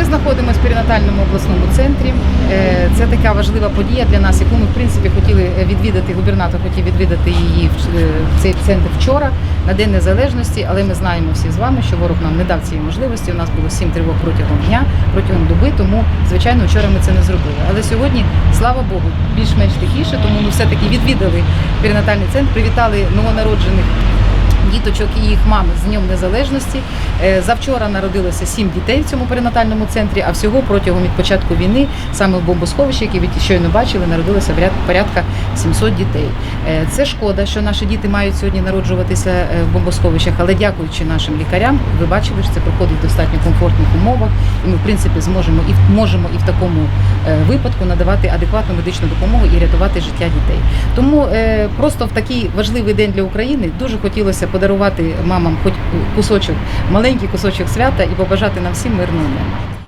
ми знаходимося в перинатальному обласному центрі. Е, Це така важлива подія для нас, яку ми в принципі хотіли відвідати. Губернатор хотів відвідати її е, в цей центр вчора на День Незалежності, але ми знаємо всі з вами, що ворог нам не дав цієї можливості. У нас було сім тривог протягом дня, протягом доби. Тому звичайно вчора ми це не зробили. Але сьогодні, слава Богу, більш-менш тихіше, тому ми все-таки відвідали перинатальний центр, привітали новонароджених діточок і їх мам з Днем Незалежності. Е, Завчора народилося сім дітей в цьому перинатальному центрі, а всього протягом від початку війни, саме в бомбосховищі, яке ви щойно бачили, народилося порядка 700 дітей. Е, Це шкода, що наші діти мають сьогодні народжуватися е, в бомбосховищах, але дякуючи нашим лікарям, ви бачили, що це проходить в достатньо комфортних умовах, і ми в принципі зможемо і можемо і в такому випадку надавати адекватну медичну допомогу і рятувати життя дітей. Тому е, просто в такий важливий день для України дуже хотілося подарувати мамам хоч кусочок, маленький кусочок свята і побажати нам всім мирного неба.